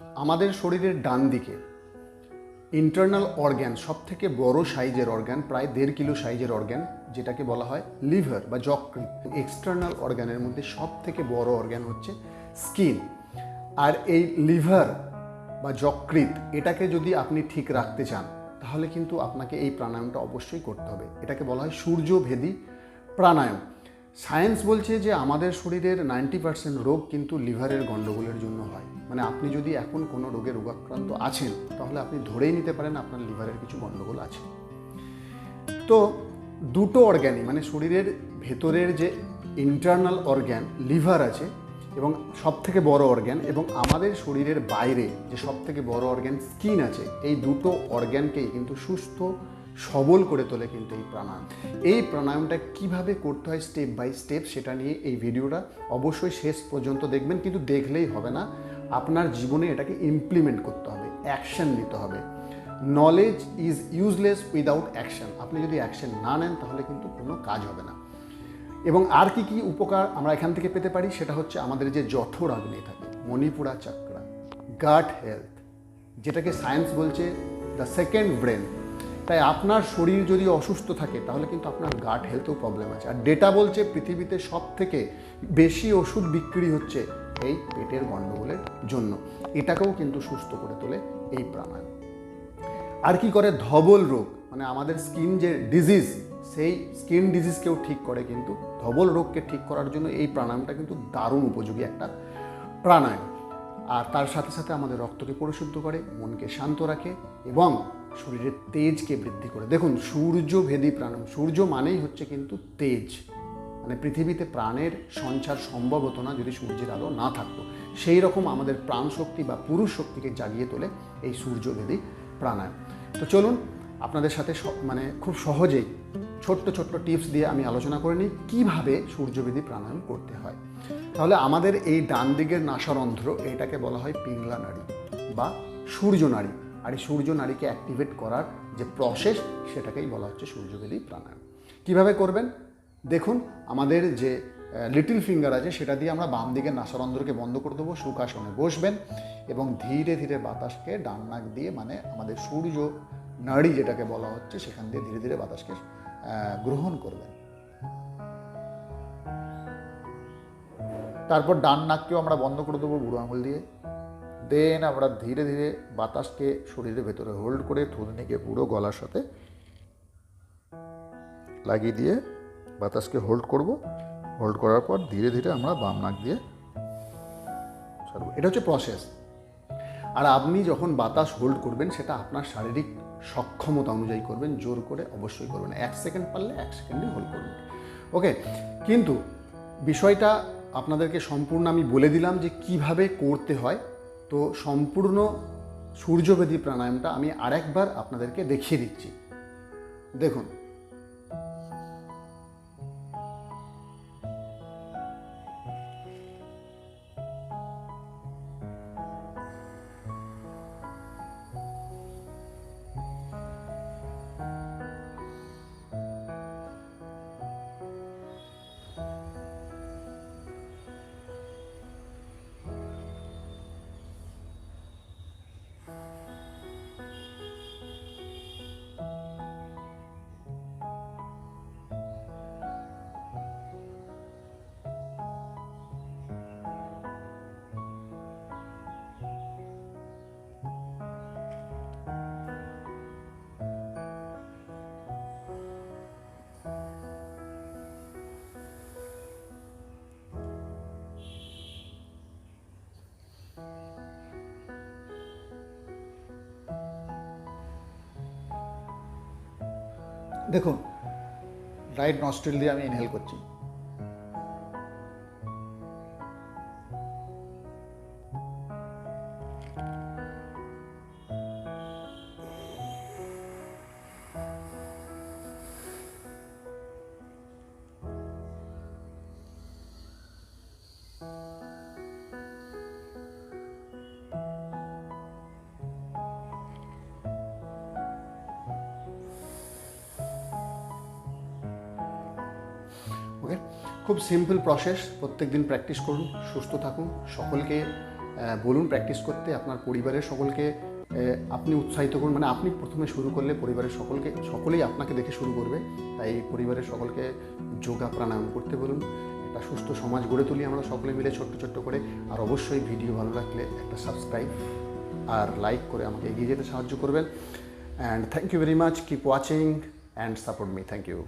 আমাদের শরীরের ডান দিকে ইন্টারনাল অর্গ্যান সব থেকে বড় সাইজের অর্গ্যান প্রায় দেড় কিলো সাইজের অর্গ্যান যেটাকে বলা হয় লিভার বা যকৃৎ। এক্সটার্নাল অর্গ্যানের মধ্যে সব থেকে বড় অর্গ্যান হচ্ছে স্কিন। আর এই লিভার বা যকৃৎ, এটাকে যদি আপনি ঠিক রাখতে চান, তাহলে কিন্তু আপনাকে এই প্রাণায়ামটা অবশ্যই করতে হবে। এটাকে বলা হয় সূর্যভেদী প্রাণায়াম। সায়েন্স বলছে যে আমাদের শরীরের নাইনটি পার্সেন্ট রোগ কিন্তু লিভারের গণ্ডগোলের জন্য হয়। মানে আপনি যদি এখন কোনো রোগে রোগাক্রান্ত আছেন, তাহলে আপনি ধরেই নিতে পারেন আপনার লিভারের কিছু গণ্ডগোল আছে। তো দুটো অর্গ্যানই মানে শরীরের ভেতরের যে ইন্টারনাল অর্গ্যান লিভার আছে এবং সব থেকে বড় অর্গ্যান এবং আমাদের শরীরের বাইরে যে সব থেকে বড় অর্গ্যান স্কিন আছে, এই দুটো অর্গ্যানকেই কিন্তু সুস্থ সবল করে তোলে কিন্তু এই প্রাণায়াম। এই প্রাণায়ামটা কীভাবে করতে হয় স্টেপ বাই স্টেপ সেটা নিয়ে এই ভিডিওটা অবশ্যই শেষ পর্যন্ত দেখবেন, কিন্তু দেখলেই হবে না। আপনার জীবনে এটাকে ইমপ্লিমেন্ট করতে হবে অ্যাকশন নিতে হবে। Knowledge is useless without action আপনি যদি অ্যাকশন না নেন, তাহলে কিন্তু কোনো কাজ হবে না। এবং আর কি কি উপকার আমরা এখান থেকে পেতে পারি, সেটা হচ্ছে আমাদের যে জঠর আগ্নেয় থাকে, মণিপুরা চাকরা গাট হেলথ যেটাকে সায়েন্স বলছে দ্য সেকেন্ড ব্রেন তাই আপনার শরীর যদি অসুস্থ থাকে, তাহলে কিন্তু আপনার গাট হেলথেও প্রবলেম আছে। আর ডেটা বলছে পৃথিবীতে সব থেকে বেশি ওষুধ বিক্রি হচ্ছে এই পেটের গণ্ডগোলের জন্য। এটাকেও কিন্তু সুস্থ করে তোলে এই প্রাণায়াম। আর কি করে? ধবল রোগ। মানে আমাদের স্কিন যে ডিজিজ সেই স্কিন ডিজিজকেও ঠিক করে কিন্তু ধবল রোগকে ঠিক করার জন্য এই প্রাণায়ামটা কিন্তু দারুণ উপযোগী একটা প্রাণায়াম। আর তার সাথে সাথে আমাদের রক্তকে পরিশুদ্ধ করে, মনকে শান্ত রাখে এবং শরীরের তেজকে বৃদ্ধি করে। দেখুন সূর্যভেদী প্রাণায়াম সূর্য মানেই হচ্ছে কিন্তু তেজ। মানে পৃথিবীতে প্রাণের সঞ্চার সম্ভব হতো না যদি সূর্যের আলো না থাকতো। সেই রকম আমাদের প্রাণ শক্তি বা পুরুষ শক্তিকে জাগিয়ে তোলে এই সূর্যভেদী প্রাণায়াম। তো চলুন, আপনাদের সাথে মানে খুব সহজেই ছোট্ট ছোট্ট টিপস দিয়ে আমি আলোচনা করে নিই, কীভাবে সূর্যবেদী প্রাণায়াম করতে হয়। তাহলে আমাদের এই ডান দিকের নাসারন্ধ্র, এটাকে বলা হয় পিংলা নাড়ি বা সূর্য নাড়ি। আর এই সূর্য নাড়িকে অ্যাক্টিভেট করার যে প্রসেস সেটাকেই বলা হচ্ছে সূর্যবেদী প্রাণায়াম। কীভাবে করবেন? দেখুন, আমাদের যে লিটল ফিঙ্গার আছে, সেটা দিয়ে আমরা বাম দিকের নাসারন্ধ্রকে বন্ধ করে দেবো সুখাসনে বসবেন এবং ধীরে ধীরে বাতাসকে ডান নাক দিয়ে মানে আমাদের সূর্য নাড়ি যেটাকে বলা হচ্ছে, সেখান দিয়ে ধীরে ধীরে বাতাসকে গ্রহণ করবেন। তারপর ডান নাককেও আমরা বন্ধ করে দেবো, বুড়ো আঙুল দিয়ে। দেন আমরা ধীরে ধীরে বাতাসকে শরীরের ভেতরে হোল্ড করে থুতনিকে পুরো গলার সাথে লাগিয়ে দিয়ে বাতাসকে হোল্ড করব। হোল্ড করার পর ধীরে ধীরে আমরা বাম নাক দিয়ে ছাড়বো। এটা হচ্ছে প্রসেস আর আপনি যখন বাতাস হোল্ড করবেন, সেটা আপনার শারীরিক সক্ষমতা অনুযায়ী করবেন। জোর করে অবশ্যই করবেন। এক সেকেন্ড পারলে এক সেকেন্ডে হোল্ড করবেন। ওকে কিন্তু বিষয়টা আপনাদেরকে সম্পূর্ণ আমি বলে দিলাম যে কীভাবে করতে হয়। তো সম্পূর্ণ সূর্যবেদী প্রাণায়ামটা আমি আরেকবার আপনাদেরকে দেখিয়ে দিচ্ছি। দেখুন। দেখুন রাইট নস্ট্রিল দিয়ে আমি ইনহেল করছি। ওকে খুব সিম্পল প্রসেস প্রত্যেক দিন প্র্যাকটিস করুন, সুস্থ থাকুন, সকলকে বলুন প্র্যাকটিস করতে, আপনার পরিবারের সকলকে আপনি উৎসাহিত করুন মানে আপনি প্রথমে শুরু করলে পরিবারের সকলকে, সকলেই আপনাকে দেখে শুরু করবে। তাই পরিবারের সকলকে যোগা প্রাণায়াম করতে বলুন, একটা সুস্থ সমাজ গড়ে তুলি আমরা সকলে মিলে ছোট্ট ছোট্ট করে। আর অবশ্যই ভিডিও ভালো লাগলে একটা সাবস্ক্রাইব আর লাইক করে আমাকে এগিয়ে যেতে সাহায্য করবেন। And thank you very much keep watching and support me thank you